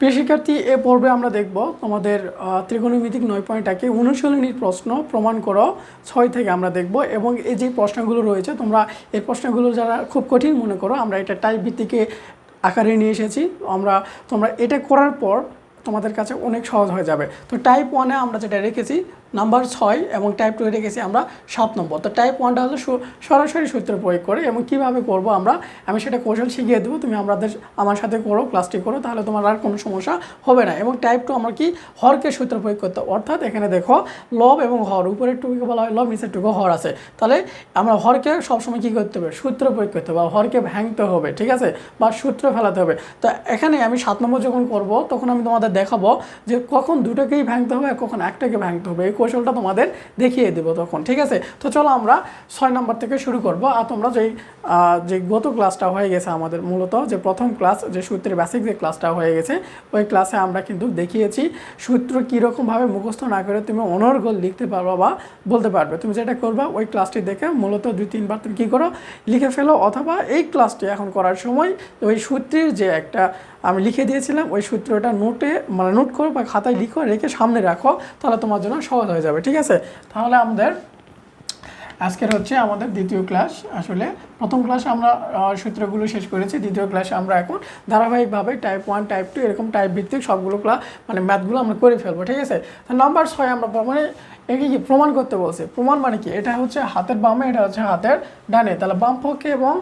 প্রিয় শিক্ষার্থী, এ পর্বে আমরা দেখব তোমাদের ত্রিকোণমিতিক নয় পয়েন্ট একে অনুশীলনীর প্রশ্ন প্রমাণ করো। ছয় থেকে আমরা দেখব এবং এই যে প্রশ্নগুলো রয়েছে, তোমরা এই প্রশ্নগুলো যারা খুব কঠিন মনে করো, আমরা এটা টাইপ ভিত্তিকে আকারে নিয়ে এসেছি। আমরা, তোমরা এটা করার পর তোমাদের কাছে অনেক সহজ হয়ে যাবে। তো টাইপ ওয়ানে আমরা যেটা রেখেছি নাম্বার ছয় এবং টাইপ টু রেখেছি আমরা সাত নম্বর। তো টাইপ ওয়ানটা হলো সরাসরি সূত্র প্রয়োগ করে এবং কীভাবে করব আমরা, আমি সেটা কৌশল শিখিয়ে দেবো, তুমি আমাদের আমার সাথে করো ক্লাসটি করো, তাহলে তোমার আর কোনো সমস্যা হবে না। এবং টাইপ টু আমরা কি? হরকে সূত্র প্রয়োগ করতে। অর্থাৎ এখানে দেখো, লব এবং হর, উপরের টুকুকে বলা হয় লব, নিচের টুকু হর আছে। তাহলে আমরা হরকে সবসময় কী করতে হবে? সূত্র প্রয়োগ করতে হবে হরকে ভাঙতে হবে, ঠিক আছে? বা সূত্র ফেলাতে হবে। তো এখানে আমি সাত নম্বর যখন করব, তখন আমি তোমাদের দেখাবো যে কখন দুটোকেই ভাঙতে হবে আর কখন একটাকে ভাঙতে হবে। কৌশলটা তোমাদের দেখিয়ে দেবো তখন, ঠিক আছে? তো চলো আমরা ছয় নম্বর থেকে শুরু করব। আর তোমরা যেই যে গত ক্লাসটা হয়ে গেছে আমাদের মূলত, যে প্রথম ক্লাস, যে সূত্রের বেসিক যে ক্লাসটা হয়ে গেছে, ওই ক্লাসে আমরা কিন্তু দেখিয়েছি সূত্র কীরকমভাবে মুখস্থ না করে তুমি অনর্গল লিখতে পারবা বা বলতে পারবে। তুমি যেটা করবা, ওই ক্লাসটি দেখে মূলত দুই, তিনবার তুমি কী করো, লিখে ফেলো, অথবা এই ক্লাসটি এখন করার সময়, ওই সূত্রের যে একটা আমি লিখে দিয়েছিলাম ওই সূত্রটা নোটে মানে নোট করো বা খাতায় লিখো রেখে সামনে রাখো তাহলে তোমার জন্য সহজ হয়ে যাবে ঠিক আছে? তাহলে আমাদের আজকের হচ্ছে আমাদের দ্বিতীয় ক্লাস। আসলে প্রথম ক্লাসে আমরা সূত্রগুলো শেষ করেছি দ্বিতীয় ক্লাসে আমরা এখন ধারাবাহিকভাবে টাইপ ওয়ান টাইপ টু এরকম টাইপ ভিত্তিক সবগুলো ক্লাস মানে ম্যাথগুলো আমরা করে ফেলব ঠিক আছে? নাম্বার ছয় আমরা মানে একে কি প্রমাণ করতে বলছে? প্রমাণ মানে কি? এটা হচ্ছে হাতের বামে, এটা হচ্ছে হাতের ডানে। তাহলে বাম পক্ষে এবং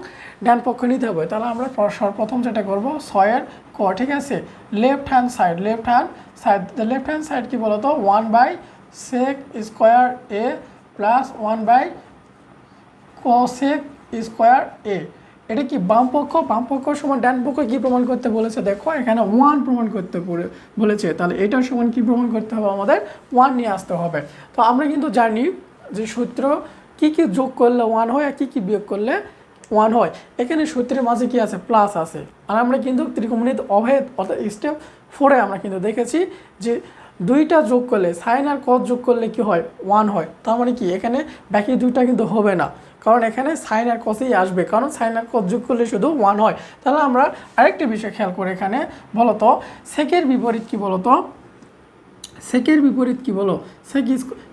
ডান পক্ষে নিতে হবে। তাহলে আমরা সর্বপ্রথম যেটা করব, ছয়ের ক, ঠিক আছে? Left hand side left hand side left hand side কি বলতো? One by sec square A plus one by cosec square A এটা কি বাম পক্ষ? বাম পক্ষ সমান ডান পক্ষ কি প্রমাণ করতে বলেছে? দেখো, এখানে ওয়ান প্রমাণ করতে বলেছে। তাহলে এটার সমান কি প্রমাণ করতে হবে? আমাদের ওয়ান নিয়ে আসতে হবে। তো আমরা কিন্তু জানি যে সূত্র কি কি যোগ করলে ওয়ান হয় আর কী কী বিয়োগ করলে ওয়ান হয়। এখানে সূত্রের মাঝে কি আছে? প্লাস আছে। আর আমরা কিন্তু ত্রিকোণমিত অভেদ অর্থাৎ স্টেপ ফোরে আমরা কিন্তু দেখেছি যে দুইটা যোগ করলে সাইন আর কস যোগ করলে কি হয়? ওয়ান হয়। তার মানে কি? এখানে বাকি দুইটা কিন্তু হবে না। কারণ এখানে সাইন আর কসেই আসবে। কারণ সাইন আর কস যোগ করলে শুধু ওয়ান হয়। তাহলে আমরা আরেকটি বিষয় খেয়াল করি এখানে। বলতো সেকের বিপরীত কি বলতো? সেকের বিপরীত কি বলো? সেক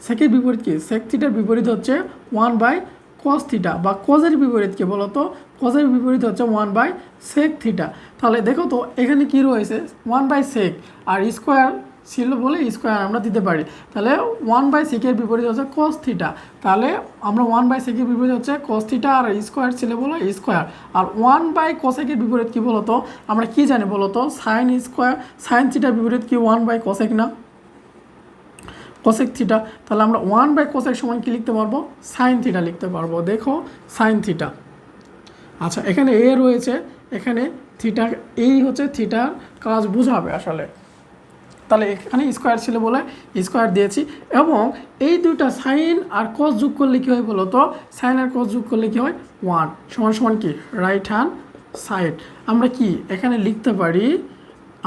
সেকের বিপরীত কি? সেক থিটার বিপরীত হচ্ছে ওয়ান বাই কস থিটা বা কজের বিপরীত কি বলো তো কজের বিপরীত হচ্ছে ওয়ান বাই সেক থিটা তাহলে দেখো তো, এখানে কি রয়েছে? ওয়ান বাই সেক আর স্কোয়ার ছিল বলে স্কোয়ার আমরা দিতে পারি। তাহলে ওয়ান বাই সেকের বিপরীত হচ্ছে কস থিটা তাহলে আমরা ওয়ান বাই সেকের বিপরীত হচ্ছে কস থিটা আর স্কোয়ার ছিল বলে স্কোয়ার আর ওয়ান বাই কসেকের বিপরীত কি বলতো? আমরা কি জানি বলতো? সাইন স্কোয়ার সাইন থিটার বিপরীত কি ওয়ান বাই কসেক না? কোসেক থিটা তাহলে আমরা ওয়ান বাই কোসেক সমান কি লিখতে পারব? সাইন থিটা লিখতে পারব। দেখো সাইন থিটা আচ্ছা এখানে এ রয়েছে। এখানে থিটা এই হচ্ছে থিটার কাজ বোঝাবে আসলে। তাহলে এখানে স্কোয়ার ছিল বলে স্কোয়ার দিয়েছি। এবং এই দুইটা সাইন আর কস যোগ করলে কী হয় বলো তো? সাইন আর কস যোগ করলে কী হয়? ওয়ান সমান সমান কি? রাইট হ্যান্ড সাইড আমরা কি এখানে লিখতে পারি?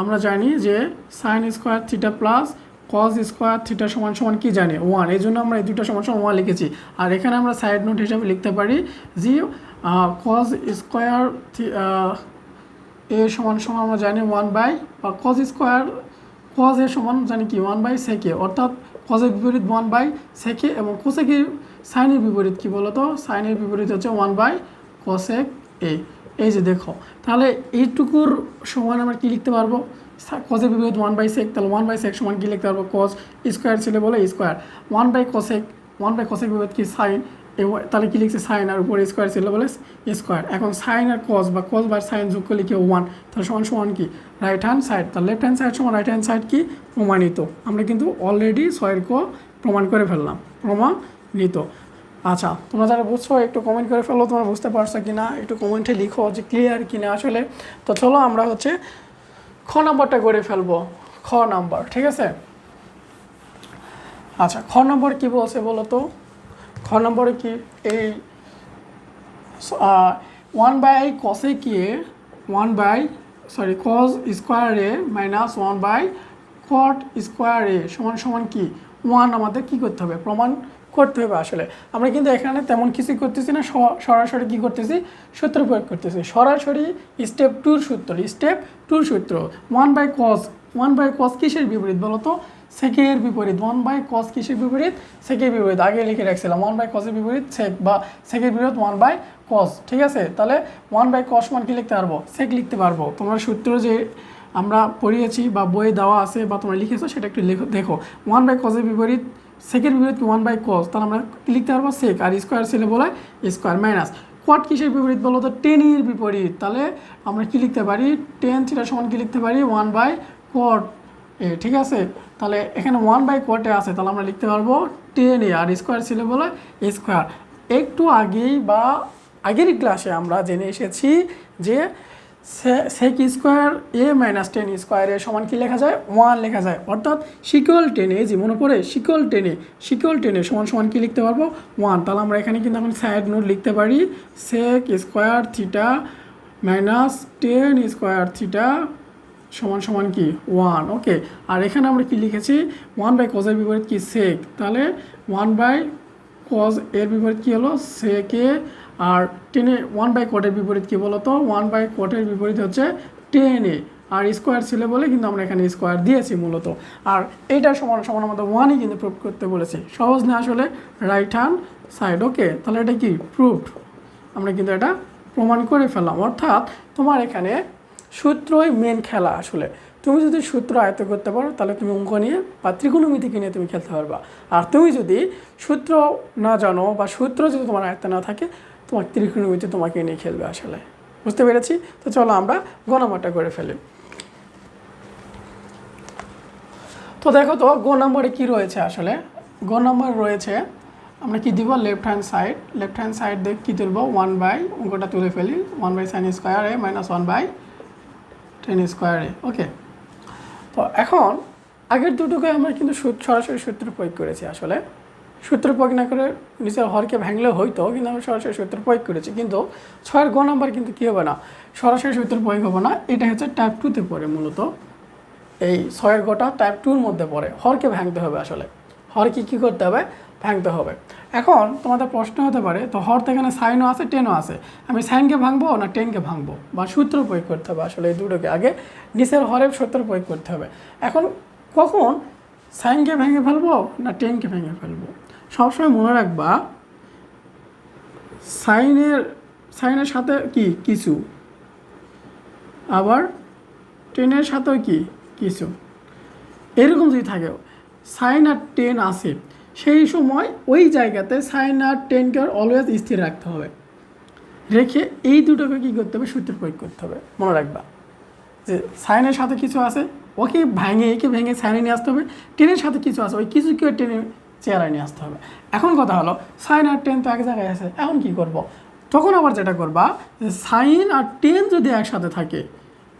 আমরা জানি যে sine square theta plus cos square theta সমান সমান কী জানি? ওয়ান এই জন্য আমরা এই দুটো সমান সমান ওয়ান লিখেছি। আর এখানে আমরা সাইড নোট হিসাবে লিখতে পারি যে কস স্কোয়ার এ সমান সমান আমরা জানি ওয়ান বাই বা কস স্কোয়ার কজ এর সমান জানি কি ওয়ান বাই সেকে অর্থাৎ কজের বিপরীত ওয়ান বাই সেকে এবং কোসেকের সাইনের বিপরীত কি বলতো? সাইনের বিপরীত হচ্ছে ওয়ান বাই কোসেক এ এই যে দেখো, তাহলে এইটুকুর সমান আমরা কি লিখতে পারব? কজের বিপরীত ওয়ান বাই সেক তাহলে ওয়ান বাই সেক সমান কি লিখতে পারব? কজ স্কোয়ার ছিল বলে square one by cosec one by cosec বিপরীত কি? সাইন তাহলে কি লিখছে সাইন আর উপরে স্কোয়ার ছিল বলে স্কোয়ার এখন সাইন আর কস বা কস বা সাইন যোগ করলে কি ওয়ান তাহলে সমান সমান কি? রাইট হ্যান্ড সাইড তাহলে লেফট হ্যান্ড সাইড সমান রাইট হ্যান্ড সাইড কি? প্রমাণিত। আমরা কিন্তু অলরেডি ছয়ের ক প্রমাণ করে ফেললাম। প্রমাণিত। আচ্ছা তোমরা যারা বুঝছ, একটু কমেন্ট করে ফেলো। তোমরা বুঝতে পারছ কি না একটু কমেন্টে লিখো যে ক্লিয়ার কি না আসলে। তো চলো আমরা হচ্ছে খ নাম্বারটা করে ফেলব। খ নাম্বার ঠিক আছে? আচ্ছা খ নম্বর কী বলছে বলো তো? খ নম্বরে কি? এই ওয়ান বাই কসে কি one by, sorry, cos square A minus one by cot square A সমান সমান কি? ওয়ান আমাদের কি করতে হবে? প্রমাণ করতে হবে আসলে। আমরা কিন্তু এখানে তেমন কিছু করতেছি না সরাসরি কি করতেছি? সূত্র প্রয়োগ করতেছি। সরাসরি স্টেপ টুর সূত্র স্টেপ টুর সূত্র। One by cos, one by cos কিসের বিপরীত বলো তো সেকের বিপরীত ওয়ান বাই কস কিসের বিপরীত? সেকের বিপরীত। আগে লিখে রাখছিলাম ওয়ান বাই কসের বিপরীত সেক বা সেকের বিপরীত ওয়ান বাই কস ঠিক আছে? তাহলে ওয়ান বাই কস মান কি লিখতে পারব? সেক লিখতে পারব। তোমরা সূত্র যে আমরা পড়িয়েছি বা বইয়ে দেওয়া আছে বা তোমরা লিখেছো, সেটা একটু লেখো, দেখো। ওয়ান বাই কসের বিপরীত, সেকের বিপরীত ওয়ান বাই কস তাহলে আমরা লিখতে পারব? সেক আর স্কোয়ার ছেলে বলে স্কোয়ার মাইনাস কোয়াট কিসের বিপরীত বলো তো? টেনের বিপরীত। তাহলে আমরা কি লিখতে পারি? টেন সেটা সমান কি লিখতে পারি? ওয়ান বাই কোয়াট এ, ঠিক আছে? তাহলে এখানে ওয়ান বাই কোয়াটে আছে, তাহলে আমরা লিখতে পারব টেন এ, আর স্কোয়ার ছিল বলে স্কোয়ার একটু আগেই বা আগের ক্লাসে আমরা জেনে এসেছি যে sec square A minus tan square সমান কি লেখা যায়? ওয়ান লেখা যায়। অর্থাৎ শিকল টেনে যে পড়ে শিকল টেনে শিকল টেনে সমান সমান কি লিখতে পারব? ওয়ান তাহলে আমরা এখানে কিন্তু এখন সাইড নোট লিখতে পারি। Sec square theta minus tan square theta সমান সমান কি? ওয়ান ওকে আর এখানে আমরা কি লিখেছি? ওয়ান বাই কজের বিপরীত কি? সেক তাহলে ওয়ান বাই কজ এর বিপরীত কী হলো? সেকে আর টেনে ওয়ান বাই কোটের বিপরীত কী বলো তো? ওয়ান বাই কোটের বিপরীত হচ্ছে টেন এ। আর স্কোয়ার ছিল বলে কিন্তু আমরা এখানে স্কোয়ার দিয়েছি মূলত। আর এইটার সমান সমান আমাদের ওয়ানই কিন্তু প্রুভ করতে বলেছি। সহজ না আসলে রাইট হ্যান্ড সাইড ওকে তাহলে এটা কি? প্রুফড আমরা কিন্তু এটা প্রমাণ করে ফেললাম। অর্থাৎ তোমার এখানে সূত্রই মেন খেলা আসলে। তুমি যদি সূত্র আয়ত্ত করতে পারো, তাহলে তুমি অঙ্ক নিয়ে বা ত্রিকোণমিতিকে নিয়ে তুমি খেলতে পারবা। আর তুমি যদি সূত্র না জানো বা সূত্র যদি তোমার আয়ত্তে না থাকে, তোমার ত্রিকোণমিতি তোমাকে নিয়ে খেলবে আসলে। বুঝতে পেরেছি? তো চলো আমরা গণমাটা করে ফেলি। তো দেখো তো, গো নম্বরে কী রয়েছে আসলে? গো নম্বর রয়েছে, আমরা কি দিব? Left hand side left hand side দিয়ে কী তুলবো? ওয়ান বাই অঙ্কটা তুলে ফেলি। One by sine square A minus one by tan স্কোয়ারে ওকে তো এখন, আগের দুটোকে আমরা কিন্তু সরাসরি সূত্র প্রয়োগ করেছি আসলে। সূত্র প্রয়োগ না করে নিচের হরকে ভাঙলে হইতো, কিন্তু আমরা সরাসরি সূত্র প্রয়োগ করেছি। কিন্তু ছয়ের গ নাম্বার কিন্তু কী হবে না? সরাসরি সূত্র প্রয়োগ হবে না। এটা হচ্ছে টাইপ টুতে পড়ে মূলত। এই ছয়ের গোটা টাইপ টুর মধ্যে পড়ে। হরকে ভাঙতে হবে আসলে। হরকে কী করতে হবে? ভাঙতে হবে। এখন তোমাদের প্রশ্ন হতে পারে, তো হর তো এখানে সাইনও আছে, টেনও আছে। আমি সাইনকে ভাঙবো না টেনকে ভাঙবো? বা সূত্র প্রয়োগ করতে হবে আসলে এই দুটোকে। আগে নিচের হরের সূত্র প্রয়োগ করতে হবে। এখন কখন সাইনকে ভেঙে ফেলব না টেনকে ভেঙে ফেলব? সবসময় মনে রাখবা, সাইনের সাইনের সাথে কি? কিছু। আবার টেনের সাথেও কি? কিছু। এরকম যদি থাকে, সাইন আর টেন আসে সেই সময় ওই জায়গাতে সাইন আর টেনকে অলওয়েজ স্থির রাখতে হবে। রেখে এই দুটোকে কী করতে হবে? সূত্র প্রয়োগ করতে হবে। মনে রাখবা যে সাইনের সাথে কিছু আছে, ওকে ভেঙে, একে ভেঙে সাইনে নিয়ে আসতে হবে। টেনের সাথে কিছু আছে, ওই কিছুকে টেনে চেয়ারে নিয়ে আসতে হবে। এখন কথা হলো, সাইন আর টেন তো এক জায়গায় আছে, এখন কি করব। তখন আবার যেটা করবা, যে সাইন আর টেন যদি একসাথে থাকে,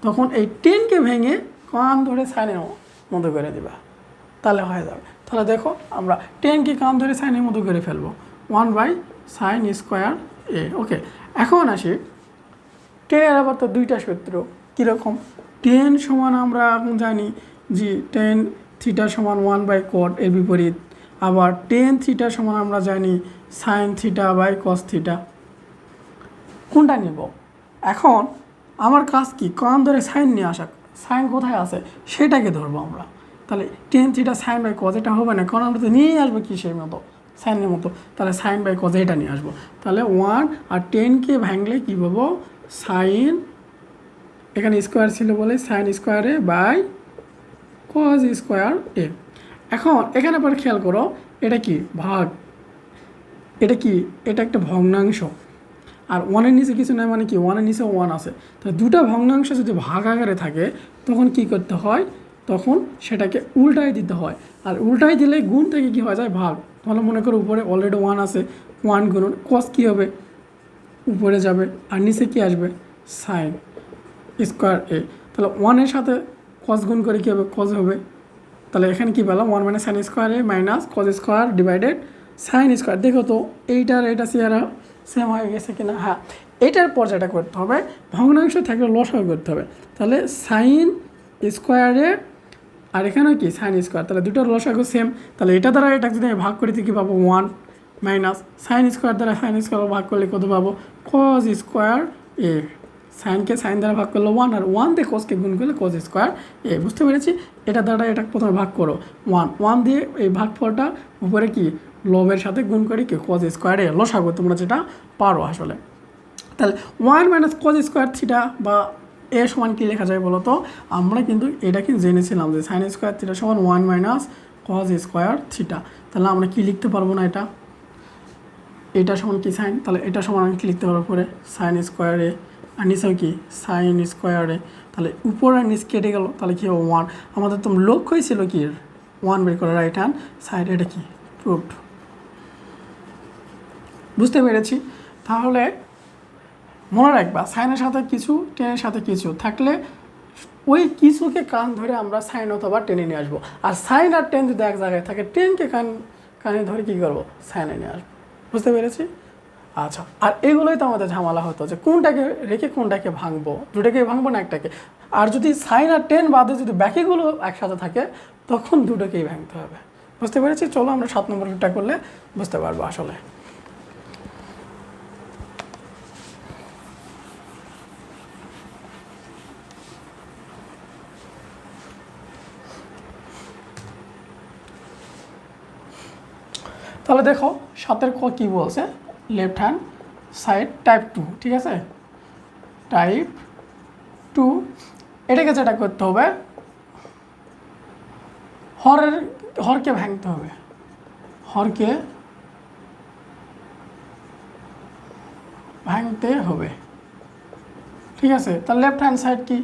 তখন এই টেনকে ভেঙে কান ধরে সাইনের মতো করে দিবা। তাহলে হয়ে যাবে। তাহলে দেখো, আমরা টেনকে কান ধরে সাইনের মতো করে ফেলব। One by sine square A okay এখন আসি টেনের আবার তো দুইটা সূত্র কীরকম টেন সমান আমরা এখন জানি যে টেন থিটা সমান ওয়ান বাই কট এর বিপরীত। আবার টেন থিটা সমান আমরা জানি sine theta by cos theta কোনটা নিব? এখন আমার কাজ কি? কান ধরে সাইন নিয়ে আসা। সাইন কোথায় আছে? সেটাকে ধরবো আমরা। তাহলে tan theta sine by cos এটা হবে না, কারণ আমরা তো নিয়ে আসব কিসের মতো? সাইনের মতো। তাহলে সাইন বাই কজ এটা নিয়ে আসব। তাহলে ওয়ান আর টেনকে ভাঙলে কী পাবো? সাইন এখানে স্কোয়ার ছিল বলে সাইন স্কোয়ারে বাই কজ স্কোয়ার এ এখন এখানে পরে খেয়াল করো, এটা কি? ভাগ। এটা কি? এটা একটা ভগ্নাংশ। আর ওয়ানের নিচে কিছু নয় মানে কি? ওয়ানের নিচে ওয়ান আছে। তো দুটা ভগ্নাংশ যদি ভাগ আকারে থাকে, তখন কি করতে হয়? তখন সেটাকে উল্টাই দিতে হয়। আর উল্টাই দিলে গুণ থেকে কি হয়ে যায়? ভাগ। তাহলে মনে করো উপরে অলরেডি ওয়ান আছে ওয়ান গুণ কস কী হবে? উপরে যাবে আর নিচে কী আসবে? সাইন স্কোয়ার এ তাহলে ওয়ানের সাথে কস গুণ করে কী হবে? কজ হবে। তাহলে এখানে কী পেলাম? One minus sine square A minus cos square divided sine square দেখো তো, এইটার এটা চেয়ারা সেম হয়ে গেছে কিনা? হ্যাঁ এইটার পর যেটা করতে হবে, ভগ্নাংশ থাকলে লসাগু করতে হবে। তাহলে সাইন স্কোয়ারে আর এখানেও কি? সাইন স্কোয়ার তাহলে দুটোর লসাগু সেম তাহলে এটা দ্বারা এটা যদি আমি ভাগ করি তো কী পাবো? ওয়ান মাইনাস সাইন স্কোয়ার দ্বারা সাইন স্কোয়ার ভাগ করলে কত পাবো? কজ স্কোয়ার এ সাইনকে সাইন দ্বারা ভাগ করলে ওয়ান আর ওয়ান দিয়ে কোসকে গুণ করলে কোজ স্কোয়ার এ বুঝতে পেরেছি? এটা দ্বারা এটা প্রথমে ভাগ করো। ওয়ান ওয়ান দিয়ে এই ভাগফলটা উপরে কি? লবের সাথে গুণ করে কি? কোজ স্কোয়ার লসাগো, তোমরা যেটা পারো আসলে। তাহলে one minus cos square theta বা এ সমান কী লেখা যায় বলো তো আমরা কিন্তু এটা কি জেনেছিলাম যে সাইন স্কোয়ার থিটা সমান one minus cos square theta তাহলে আমরা কি লিখতে পারব না এটা? এটা সমান কি সাইন তাহলে এটা সমান আমি কি লিখতে পারব পরে? সাইন স্কোয়ারে আর নিচেও কি? সাইন স্কোয়ারে তাহলে উপর আর নিচ কেটে গেল, তাহলে কি হবে ওয়ান আমাদের তো লক্ষ্যই ছিল কি? ওয়ান বের করে রাইট হ্যান্ড সাইড এটা কি? প্রুফড বুঝতে পেরেছি? তাহলে মনে রাখবা, সাইনের সাথে কিছু, টেনের সাথে কিছু থাকলে ওই কিছুকে কান ধরে আমরা সাইন অথবা টেনে নিয়ে আসব। আর সাইন আর টেন যদি এক জায়গায় থাকে, টেনকে কান, কানে ধরে কী করব? সাইনে নিয়ে আসব। বুঝতে পেরেছি? আচ্ছা আর এগুলোই তো আমাদের ঝামেলা হতো যে কোনটাকে রেখে কোনটাকে ভাঙবো? দুটাকে ভাঙবো না একটাকে? আর যদি সাইন আর টেন বাদে যদি বাকিগুলো একসাথে থাকে, তখন দুটোকেই ভাঙতে হবে। বুঝতে পেরেছি? চলো আমরা সাত নম্বরটা করলে বুঝতে পারব আসলে। তাহলে দেখো, সাতের ক কী বলছে? Left hand side type two ঠিক আছে? টাইপ টু এটাকে যেটা করতে হবে, হরের, হরকে ভাঙতে হবে। হরকে ভাঙতে হবে। ঠিক আছে? তাহলে লেফট হ্যান্ড সাইড কি?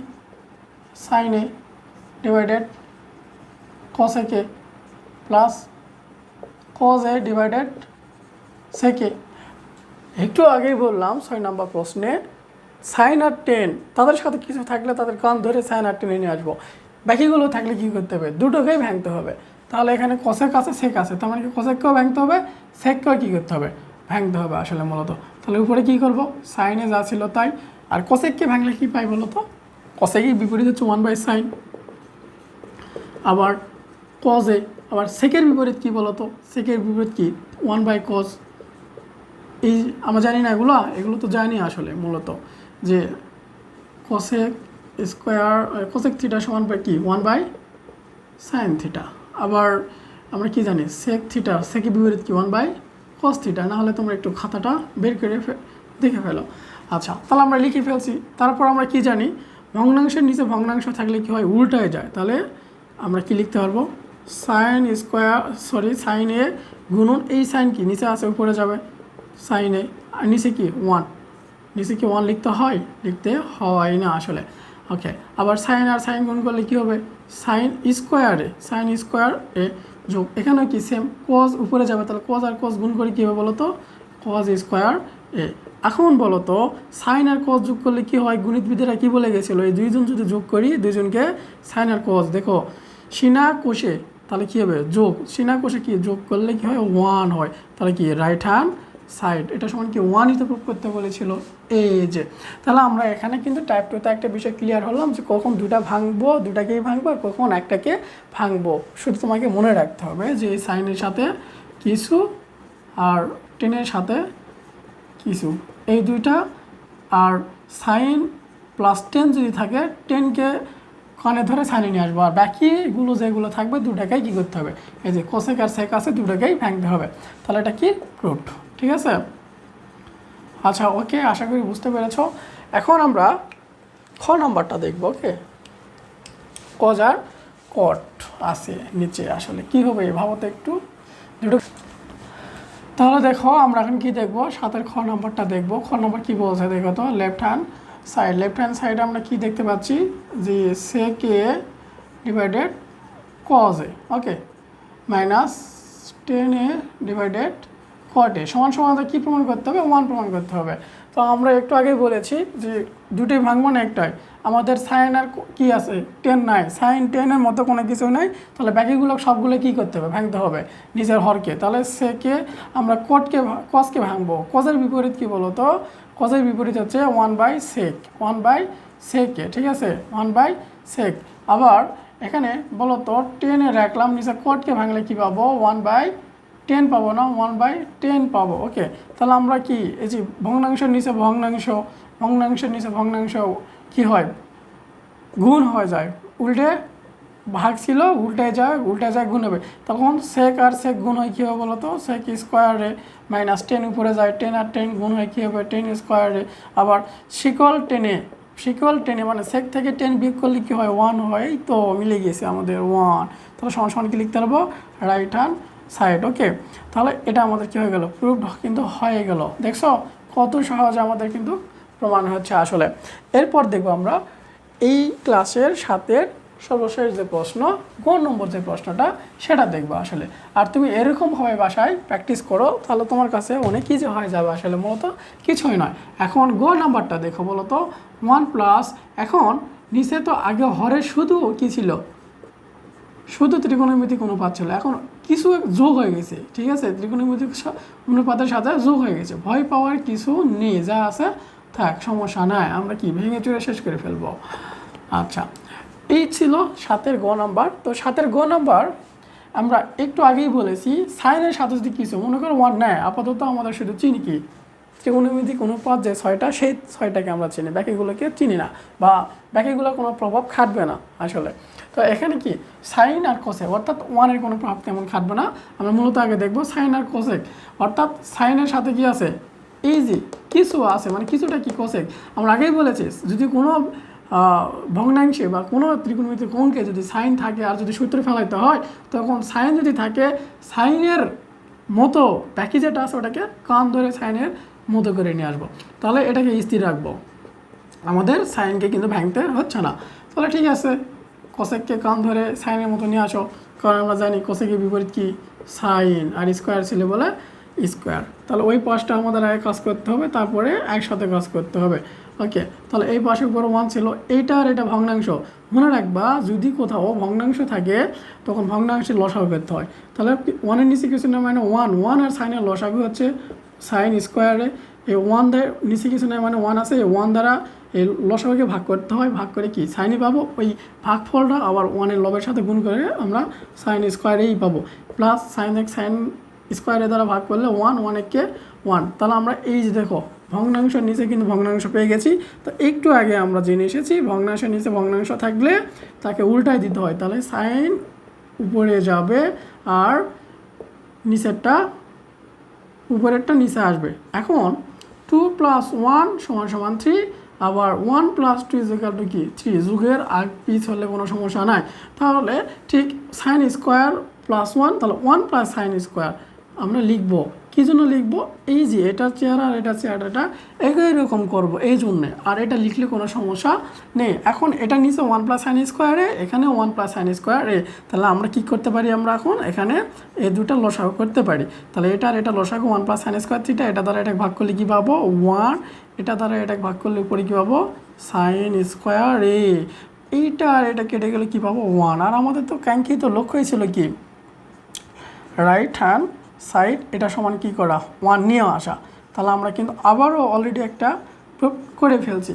সাইনে ডিভাইডেড কসেকে প্লাস কজ এ ডিভাইডেড সেকে একটু আগেই বললাম ছয় নম্বর প্রশ্নে সাইন আর টেন তাদের সাথে কিছু থাকলে তাদের কান ধরে সাইন আর টেনে নিয়ে আসব। বাকিগুলো থাকলে কী করতে হবে? দুটোকেই ভাঙতে হবে। তাহলে এখানে কষেক আছে সেক আছে। তার মানে কি কষেককেও ভাঙতে হবে সেককেও কী করতে হবে? ভাঙতে হবে আসলে মূলত। তাহলে উপরে কী করব? সাইনে যা ছিল তাই। আর কষেককে ভাঙলে কী পাই বলো তো? কষেকই বিপরীত হচ্ছে ওয়ান বাই সাইন আবার কজে আবার সেকের বিপরীত কী বলো তো সেকের বিপরীত কী? ওয়ান বাই কজ এই আমরা জানি না এগুলো এগুলো তো জানি আসলে মূলত যে কসেক স্কোয়ার কসেক থিটা সমান বাই কি? ওয়ান বাই সাইন থিটা আবার আমরা কি জানি? সেক থিটা সেকের বিপরীত কি? ওয়ান বাই কস থিটা নাহলে তোমরা একটু খাতাটা বের করে দেখে ফেলো। আচ্ছা তাহলে আমরা লিখে ফেলছি। তারপর আমরা কি জানি? ভগ্নাংশের নিচে ভগ্নাংশ থাকলে কি হয়? উল্টায় যায়। তাহলে আমরা কি লিখতে পারব? সাইন স্কোয়ার, সরি, সাইন এ গুণন এই সাইন কি? নিচে আছে, উপরে যাবে। সাইন এ, আর নিচে কি? ওয়ান। নিচে কি ওয়ান লিখতে হয়? লিখতে হয় না আসলে। ওকে, আবার সাইন আর সাইন গুণ করলে কি হবে? সাইন স্কোয়ারে সাইন স্কোয়ার এ যোগ, এখানে কি সেম কজ উপরে যাবে। তাহলে কজ আর কজ গুণ করে কী হবে বলো তো কজ স্কোয়ার এ। এখন বলো তো সাইন আর কজ যোগ করলে কি হয়? গণিতবিদেরা কি বলে গেছিল? এই দুইজন যদি যোগ করি, দুইজনকে সাইন আর কজ দেখো। সিনা কোষে তাহলে কী হবে? যোগ। সিনা কোষে কি যোগ করলে কি হয়? ওয়ান হয়। তাহলে কি রাইট হ্যান্ড সাইড এটা সমান কি? ওয়ানই তো প্রুভ করতে বলেছিল। এই যে তাহলে আমরা এখানে কিন্তু টাইপ টুতে একটা বিষয় ক্লিয়ার হলাম যে কখন দুটা ভাঙবো দুটাকেই ভাঙবো আর কখন একটাকে ভাঙবো। শুধু তোমাকে মনে রাখতে হবে যে এই সাইনের সাথে কিছু আর টেনের সাথে কিছু। এই দুইটা আর সাইন প্লাস টেন যদি থাকে টেনকে কানে ধরে সাইনে নিয়ে আসব। আর বাকিগুলো যেগুলো থাকবে দুটাকেই কী করতে হবে? এই যে কোসেক আর সেক আছে দুটাকেই ভাঙতে হবে। তাহলে এটা কি প্রুফ ঠিক আছে? আচ্ছা ওকে আশা করি বুঝতে পেরেছ। এখন আমরা খ নাম্বারটা দেখব ওকে কজার কট আছে নিচে, আসলে কি হবে ভাবো তো একটু। দুটো তাহলে দেখো, আমরা এখন কি দেখব? সাতের খ নম্বরটা দেখব। খ নম্বর কি বলছে দেখো তো? Left hand side left hand সাইডে আমরা কি দেখতে পাচ্ছি? যে sec divided cos A okay minus ten A divided cot A, সমান সমান কী প্রমাণ করতে হবে? ওয়ান প্রমাণ করতে হবে। তো আমরা একটু আগে বলেছি যে দুটোই ভাঙবো না একটাই। আমাদের সাইন আর কী আছে? টেন নাই। সাইন টেনের মতো কোনো কিছু নাই। তাহলে বাকিগুলো সবগুলো কী করতে হবে? ভাঙতে হবে নিজের হরকে। তাহলে সেকে আমরা কোটকে কসকে ভাঙবো। কজের বিপরীত কি বলো তো কজের বিপরীত হচ্ছে one by sec one by সেকে ঠিক আছে? ওয়ান বাই সেক আবার এখানে বলো তো টেনে রাখলাম, নিচে কোটকে ভাঙলে কী পাবো? ওয়ান বাই টেন পাবো না ওয়ান বাই টেন পাবো। ওকে তাহলে আমরা কি, এই যে ভগ্নাংশের নিচে ভগ্নাংশ ভগ্নাংশের নিচে ভগ্নাংশ কি হয়? গুণ হয়ে যায়। উল্টে ভাগ ছিল উল্টে যায় উল্টে যায় গুণ হবে। তখন সেক আর সেক গুণ হয় কী হবে বলো তো সেক স্কোয়ারে মাইনাস টেন উপরে যায় টেন আর টেন গুণ হয় কী হবে? টেন স্কোয়ারে আবার শিকল টেনে শিকল টেনে মানে সেক থেকে টেন বিয়োগ করলে কী হয়? ওয়ান হয় তো মিলে গেছে আমাদের ওয়ান তাহলে সমান সমান কি লিখতে পারব? রাইট হ্যান্ড সাইড ওকে তাহলে এটা আমাদের কী হয়ে গেল? প্রুফ কিন্তু হয়ে গেল। দেখছ? কত সহজে আমাদের কিন্তু প্রমাণ হচ্ছে আসলে। এরপর দেখব আমরা এই ক্লাসের সাথের সর্বশেষ যে প্রশ্ন গ নম্বর যে প্রশ্নটা, সেটা দেখব আসলে। আর তুমি এরকমভাবে বাসায় প্র্যাকটিস করো, তাহলে তোমার কাছে অনেক কিছু হয়ে যাবে আসলে মূলত কিছুই নয়। এখন গ নাম্বারটা দেখো বলো তো ওয়ান প্লাস এখন নিচে তো আগে হরে শুধু কী ছিল? শুধু ত্রিকোণমিতিক অনুপাত ছিল। এখন কিছু যোগ হয়ে গেছে, ঠিক আছে? ত্রিকোণমিতিক অনুপাতের সাথে যোগ হয়ে গেছে। ভয় পাওয়ার কিছু নেই, যা আছে থাক, সমস্যা নাই। আমরা কি ভেঙে চুরে শেষ করে ফেলব? আচ্ছা। এই ছিল সাতের গ নাম্বার। তো সাতের গ নাম্বার আমরা একটু আগেই বলেছি, সাইনের সাথে যদি কিছু মনে করো ওয়ান নেয় আপাতত আমাদের শুধু চিনি কি? ত্রিকোণমিতিক অনুপাত যে ছয়টা, সেই ছয়টাকে আমরা চিনি বাকিগুলোকে চিনি না বা বাকিগুলো কোনো প্রভাব খাটবে না আসলে। তো এখানে কি? সাইন আর কোসেক অর্থাৎ ওয়ানের কোনো প্রভাব তেমন খাটবে না। আমরা মূলত আগে দেখব সাইন আর কোসেক অর্থাৎ সাইনের সাথে কি আছে? এই যে, কিছু আছে মানে কিছুটা কি কোসেক আমরা আগেই বলেছি, যদি কোনো ভগ্নাংশে বা কোনো ত্রিকোণমিতিক অঙ্কে যদি সাইন থাকে আর যদি সূত্র ফেলাইতে হয়, তখন সাইন যদি থাকে, সাইনের মতো বাকি যেটা আছে ওটাকে কান ধরে সাইনের মতো করে নিয়ে আসব। তাহলে এটাকে স্থির রাখব। আমাদের সাইনকে কিন্তু ভাঙতে হচ্ছে না। তাহলে ঠিক আছে, কোসেককে কান ধরে সাইনের মতো নিয়ে আসো। কারণ আমরা জানি কোসেকের বিপরীত কি? সাইন আর স্কোয়ার ছিল বলে স্কোয়ার। তাহলে ওই পাশটা আমাদের আগে কাজ করতে হবে, তারপরে একসাথে কাজ করতে হবে। ওকে তাহলে এই পাশের উপর ওয়ান ছিল, এইটা আর এটা ভগ্নাংশ। মনে রাখবা, যদি কোথাও ভগ্নাংশ থাকে, তখন ভগ্নাংশের লসাগু করতে হয়। তাহলে ওয়ানের নিচে কিছু না মানে ওয়ান ওয়ান আর সাইনের লসাগু হচ্ছে সাইন স্কোয়ারে এই ওয়ান দ্বারা নিচে কিছু নয় মানে ওয়ান আছে, এই ওয়ান দ্বারা এই লসাগুকে ভাগ করতে হয়। ভাগ করে কি? সাইনই পাবো, ওই ভাগফলটা আবার ওয়ানের লবের সাথে গুণ করে আমরা সাইন স্কোয়ারেই পাবো। প্লাস সাইন এক সাইন স্কোয়ারের দ্বারা ভাগ করলে ওয়ান ওয়ান একে ওয়ান তাহলে আমরা এই যে দেখো ভগ্নাংশের নিচে কিন্তু ভগ্নাংশ পেয়ে গেছি। তো একটু আগে আমরা জেনে এসেছি ভগ্নাংশের নিচে ভগ্নাংশ থাকলে তাকে উল্টায় দিতে হয়। তাহলে সাইন উপরে যাবে আর নিচেরটা, উপরেরটা নিচে আসবে। এখন টু প্লাস ওয়ান সমান সমান থ্রি আবার one plus two equal to কি? থ্রি যুগের আগ পিছ হলে কোনো সমস্যা নাই। তাহলে ঠিক সাইন স্কোয়ার প্লাস ওয়ান তাহলে ওয়ান প্লাস সাইন স্কোয়ার আমরা লিখব। কী জন্য লিখব? এই যে এটা চেহারা আর এটার চেহারাটা একই রকম করব, এই জন্যে। আর এটা লিখলে কোনো সমস্যা নেই। এখন এটা নিচে ওয়ান প্লাস সাইন স্কোয়ারে এখানে ওয়ান প্লাস সাইন স্কোয়ারে তাহলে আমরা কি করতে পারি আমরা এখন? এখানে এই দুটা লসাগু করতে পারি। তাহলে এটা আর এটা লসাগু ওয়ান প্লাস সাইন স্কোয়ার থ্রিটা এটা দ্বারা এটা ভাগ করলে কী পাবো? ওয়ান এটা দ্বারা এটা ভাগ করলে উপরে কী পাবো? Sine square A. এইটা আর এটা কেটে গেলে কী পাবো? ওয়ান আর আমাদের তো কাঙ্ক্ষিত লক্ষ্যই ছিল কি? রাইট হ্যান্ড সাইড, এটা সমান কি করা? ওয়ান নিয়ে আসা। তাহলে আমরা কিন্তু আবারও অলরেডি একটা প্রুভ করে ফেলছি।